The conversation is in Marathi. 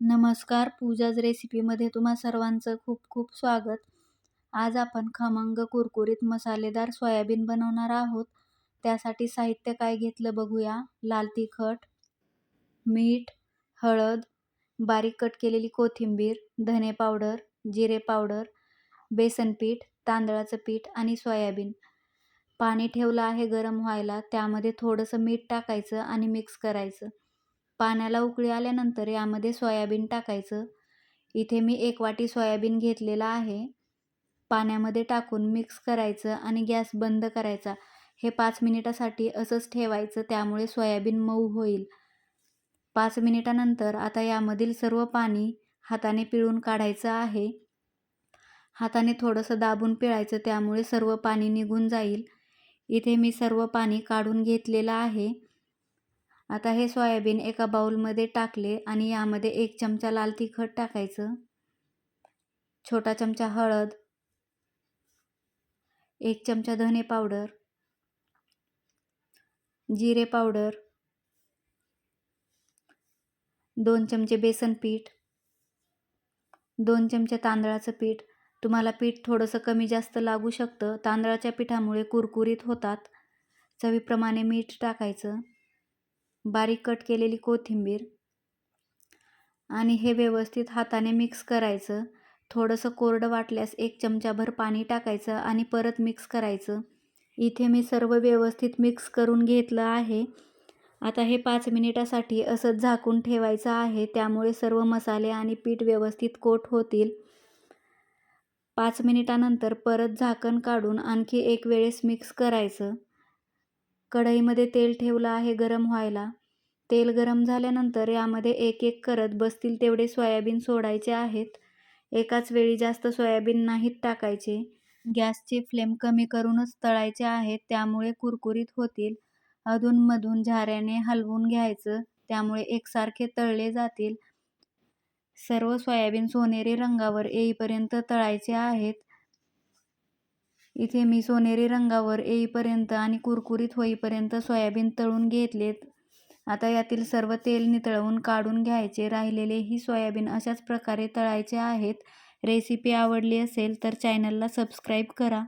नमस्कार पूजाज रेसिपीमध्ये तुम्हा सर्वांचं खूप खूप स्वागत. आज आपण खमंग कुरकुरीत मसालेदार सोयाबीन बनवणार आहोत. त्यासाठी साहित्य काय घेतलं बघूया. लाल तिखट मीठ हळद बारीक कट केलेली कोथिंबीर धने पावडर जिरे पावडर बेसन पीठ तांदळाचं पीठ आणि सोयाबीन. पाणी ठेवलं आहे गरम व्हायला. त्यामध्ये थोडंसं मीठ टाकायचं आणि मिक्स करायचं. पाण्याला उकळी आल्यानंतर यामध्ये सोयाबीन टाकायचं. इथे मी एक वाटी सोयाबीन घेतलेला आहे. पाण्यामध्ये टाकून मिक्स करायचं आणि गॅस बंद करायचा. हे पाच मिनिटासाठी असंच ठेवायचं त्यामुळे सोयाबीन मऊ होईल. पाच मिनिटानंतर आता यामधील सर्व पाणी हाताने पिळून काढायचं आहे. हाताने थोडंसं दाबून पिळायचं त्यामुळे सर्व पाणी निघून जाईल. इथे मी सर्व पाणी काढून घेतलेलं आहे. आता हे सोयाबीन एका बाऊलमध्ये टाकले आणि यामध्ये एक चमचा लाल तिखट टाकायचं. छोटा चमचा हळद. एक चमचा धने पावडर. जिरे पावडर. दोन चमचे बेसन पीठ. दोन चमचे तांदळाचं पीठ. तुम्हाला पीठ थोडंसं कमी जास्त लागू शकतं. तांदळाच्या पिठामुळे कुरकुरीत होतात. चवीप्रमाणे मीठ टाकायचं. बारीक कट केलेली कोथिंबीर आणि हे व्यवस्थित हाताने मिक्स करायचं. थोडंसं कोरडं वाटल्यास एक चमचाभर पाणी टाकायचं आणि परत मिक्स करायचं. इथे मी सर्व व्यवस्थित मिक्स करून घेतलं आहे. आता हे पाच मिनिटासाठी असंच झाकून ठेवायचं आहे. त्यामुळे सर्व मसाले आणि पीठ व्यवस्थित कोट होतील. पाच मिनिटानंतर परत झाकण काढून आणखी एक वेळेस मिक्स करायचं. कढईमध्ये तेल ठेवलं आहे गरम व्हायला. तेल गरम झाल्यानंतर यामध्ये एक एक करत बसतील तेवढे सोयाबीन सोडायचे आहेत. एकाच वेळी जास्त सोयाबीन नाहीत टाकायचे. गॅसची फ्लेम कमी करूनच तळायचे आहेत त्यामुळे कुरकुरीत होतील. अधूनमधून झाऱ्याने हलवून घ्यायचं त्यामुळे एकसारखे तळले जातील. सर्व सोयाबीन सोनेरी रंगावर येईपर्यंत तळायचे आहेत. इथे मी सोनेरी रंगावर येईपर्यंत आणि कुरकुरीत होईपर्यंत सोयाबीन तळून घेतलेत. आता यातील सर्व तेल नितळवून काढून घ्यायचे. राहिलेले ही सोयाबीन अशाच प्रकारे तळायचे आहेत. रेसिपी आवडली असेल तर चॅनलला सबस्क्राईब करा.